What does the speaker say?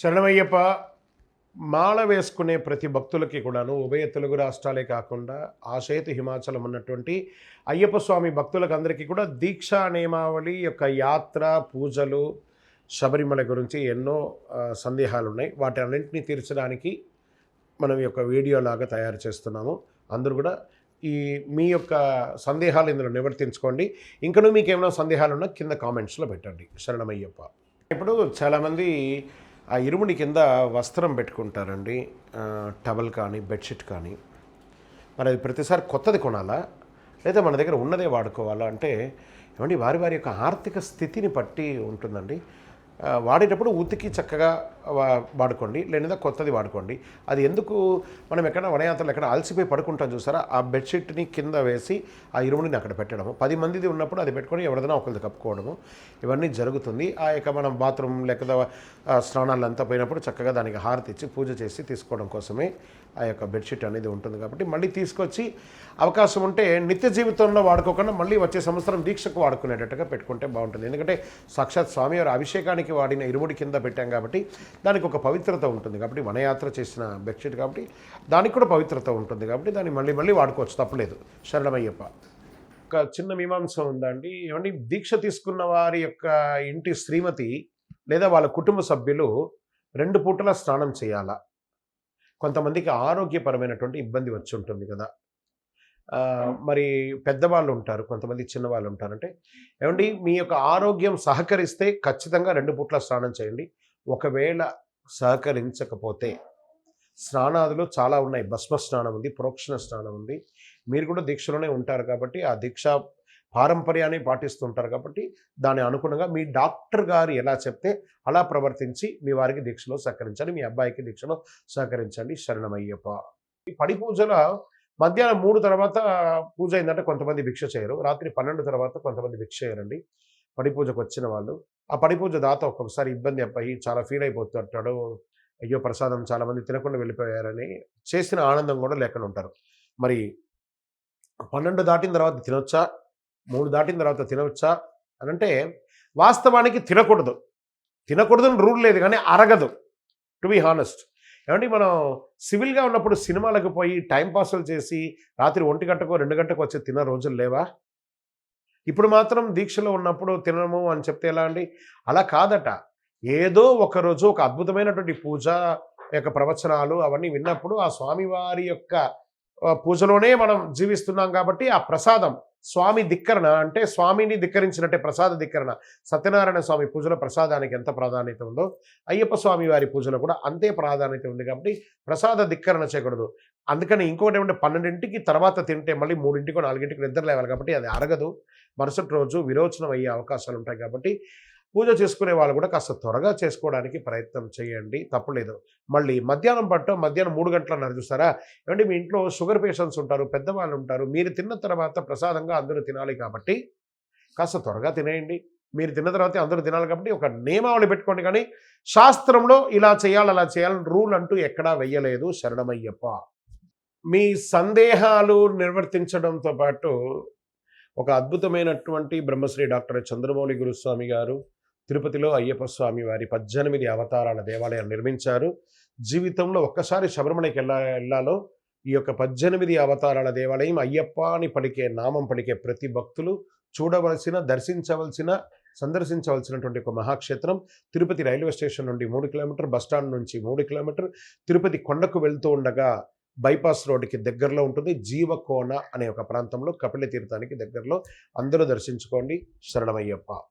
శరణమయ్యప్ప మాల వేసుకునే ప్రతి భక్తులకి కూడాను ఉభయ తెలుగు రాష్ట్రాలే కాకుండా ఆశయతు హిమాచలం ఉన్నటువంటి అయ్యప్ప స్వామి భక్తులకు అందరికీ కూడా దీక్షా నియమావళి యొక్క యాత్ర పూజలు శబరిమల గురించి ఎన్నో సందేహాలు ఉన్నాయి వాటి అన్నింటినీ తీర్చడానికి మనం ఈ యొక్క వీడియోలాగా తయారు చేస్తున్నాము. అందరూ కూడా ఈ మీ యొక్క సందేహాలు ఇందులో నివర్తించుకోండి. ఇంకనూ మీకు ఏమైనా సందేహాలు ఉన్నా కింద కామెంట్స్లో పెట్టండి. శరణమయ్యప్ప. ఇప్పుడు చాలామంది ఆ ఇరుముడి కింద వస్త్రం పెట్టుకుంటారండి. టవల్ కానీ బెడ్షీట్ కానీ. మరి అది ప్రతిసారి కొత్తది కొనాలా? లేదా మన దగ్గర ఉన్నదే వాడుకోవాలా? అంటే ఏమండి వారి వారి యొక్క ఆర్థిక స్థితిని బట్టి ఉంటుందండి. వాడేటప్పుడు ఉతికి చక్కగా వా- వాడుకోండి. లేదా కొత్తది వాడుకోండి. అది ఎందుకు మనం ఎక్కడ వనయాత్రలు ఎక్కడ అలసిపోయి పడుకుంటాం చూసారా? ఆ బెడ్షీట్ని కింద వేసి ఆ ఇరుముడిని అక్కడ పెట్టడము. పది మందిది ఉన్నప్పుడు అది పెట్టుకొని ఎవరిదైనా ఒకరిది కప్పుకోవడము. ఇవన్నీ జరుగుతుంది. ఆ యొక్క మనం బాత్రూమ్ లేకపోతే స్నానాలు అంతా పోయినప్పుడు చక్కగా దానికి హారతి ఇచ్చి పూజ చేసి తీసుకోవడం కోసమే ఆ యొక్క బెడ్షీట్ అనేది ఉంటుంది కాబట్టి మళ్ళీ తీసుకొచ్చి అవకాశం ఉంటే నిత్య జీవితంలో వాడుకోకుండా మళ్ళీ వచ్చే సంవత్సరం దీక్షకు వాడుకునేటట్టుగా పెట్టుకుంటే బాగుంటుంది. ఎందుకంటే సాక్షాత్ స్వామివారి అభిషేకానికి వాడిన ఇరుముడి కింద పెట్టాం కాబట్టి దానికి ఒక పవిత్రత ఉంటుంది కాబట్టి వనయాత్ర చేసిన బెడ్షీట్ కాబట్టి దానికి కూడా పవిత్రత ఉంటుంది కాబట్టి దాన్ని మళ్ళీ మళ్ళీ వాడుకోవచ్చు తప్పలేదు. శరణమయ్యప్ప. ఒక చిన్న మీమాంస ఉందండి. ఏమండి? దీక్ష తీసుకున్న వారి యొక్క ఇంటి శ్రీమతి లేదా వాళ్ళ కుటుంబ సభ్యులు రెండు పూటలా స్నానం చేయాలా? కొంతమందికి ఆరోగ్యపరమైనటువంటి ఇబ్బంది వచ్చి ఉంటుంది కదా. మరి పెద్దవాళ్ళు ఉంటారు కొంతమంది చిన్నవాళ్ళు ఉంటారంటే ఏమండి మీ యొక్క ఆరోగ్యం సహకరిస్తే ఖచ్చితంగా రెండు పూట్ల స్నానం చేయండి. ఒకవేళ సహకరించకపోతే స్నానాదులు చాలా ఉన్నాయి. భస్మ స్నానం ఉంది ప్రోక్షణ స్నానం ఉంది. మీరు కూడా దీక్షలోనే ఉంటారు కాబట్టి ఆ దీక్ష పారంపర్యాన్ని పాటిస్తుంటారు కాబట్టి దాని అనుగుణంగా మీ డాక్టర్ గారు ఎలా చెప్తే అలా ప్రవర్తించి మీ వారికి దీక్షలో సహకరించండి. మీ అబ్బాయికి దీక్షలో సహకరించండి. శరణమయ్యప్ప. ఈ పడి పూజల మధ్యాహ్నం మూడు తర్వాత పూజ అయిందంటే కొంతమంది భిక్ష చేయరు. రాత్రి పన్నెండు తర్వాత కొంతమంది భిక్ష చేయరండి. పడిపూజకు వచ్చిన వాళ్ళు. ఆ పడిపూజ దాత ఒక్కొక్కసారి ఇబ్బంది అయ్యి చాలా ఫీల్ అయిపోతుంటాడు. అయ్యో ప్రసాదం చాలామంది తినకుండా వెళ్ళిపోయారని చేసిన ఆనందం కూడా లేకుండా ఉంటారు. మరి పన్నెండు దాటిన తర్వాత తినొచ్చా? మూడు దాటిన తర్వాత తినవచ్చా అని అంటే వాస్తవానికి తినకూడదు. తినకూడదని రూల్ లేదు కానీ అరగదు. టు బి హానెస్ట్ ఏమంటే మనం సివిల్గా ఉన్నప్పుడు సినిమాలకు పోయి టైంపాసులు చేసి రాత్రి ఒంటి గంటకో రెండు గంటకో వచ్చి తిన్న రోజులు లేవా? ఇప్పుడు మాత్రం దీక్షలో ఉన్నప్పుడు తినము అని చెప్తే ఎలా అండి? అలా కాదట. ఏదో ఒక రోజు ఒక అద్భుతమైనటువంటి పూజ యొక్క ప్రవచనాలు అవన్నీ విన్నప్పుడు ఆ స్వామివారి యొక్క పూజలోనే మనం జీవిస్తున్నాం కాబట్టి ఆ ప్రసాదం స్వామి ధిక్కరణ అంటే స్వామిని ధిక్కరించినట్టే ప్రసాద ధిక్కరణ. సత్యనారాయణ స్వామి పూజలో ప్రసాదానికి ఎంత ప్రాధాన్యత ఉందో అయ్యప్ప స్వామి వారి పూజలో కూడా అంతే ప్రాధాన్యత ఉంది కాబట్టి ప్రసాద ధిక్కరణ చేయకూడదు. అందుకని ఇంకోటి ఏమంటే పన్నెండింటికి తర్వాత తింటే మళ్ళీ మూడింటికో నాలుగింటికి నిద్ర లేవాలి కాబట్టి అది అరగదు. మరుసటి రోజు విరోచనం అయ్యే అవకాశాలు ఉంటాయి కాబట్టి పూజ చేసుకునే వాళ్ళు కూడా కాస్త త్వరగా చేసుకోవడానికి ప్రయత్నం చేయండి. తప్పలేదు. మళ్ళీ మధ్యాహ్నం పట్టు మధ్యాహ్నం మూడు గంటల అన్నారు ఏమంటే మీ ఇంట్లో షుగర్ పేషెంట్స్ ఉంటారు పెద్దవాళ్ళు ఉంటారు మీరు తిన్న తర్వాత ప్రసాదంగా అందరూ తినాలి కాబట్టి కాస్త త్వరగా తినేయండి. మీరు తిన్న తర్వాత అందరూ తినాలి కాబట్టి ఒక నియమావళి పెట్టుకోండి కానీ శాస్త్రంలో ఇలా చేయాలి అలా చేయాలని రూల్ అంటూ ఎక్కడా వెయ్యలేదు. శరణమయ్యప్ప. మీ సందేహాలు నిర్వర్తించడంతో పాటు ఒక అద్భుతమైనటువంటి బ్రహ్మశ్రీ డాక్టర్ చంద్రమౌళి గురుస్వామి గారు తిరుపతిలో అయ్యప్ప స్వామి వారి పద్దెనిమిది అవతారాల దేవాలయం నిర్మించారు. జీవితంలో ఒక్కసారి శబరిమలకి వెళ్ళా వెళ్ళాలో ఈ యొక్క పద్దెనిమిది అవతారాల దేవాలయం అయ్యప్ప అని పలికే నామం పలికే ప్రతి భక్తులు చూడవలసిన దర్శించవలసిన సందర్శించవలసినటువంటి ఒక మహాక్షేత్రం. తిరుపతి రైల్వే స్టేషన్ నుండి మూడు కిలోమీటర్ బస్టాండ్ నుంచి మూడు కిలోమీటర్. తిరుపతి కొండకు వెళ్తూ ఉండగా బైపాస్ రోడ్డుకి దగ్గరలో ఉంటుంది. జీవకోన అనే ఒక ప్రాంతంలో కపిల తీర్థానికి దగ్గరలో. అందరూ దర్శించుకోండి. శరణమయ్యప్ప.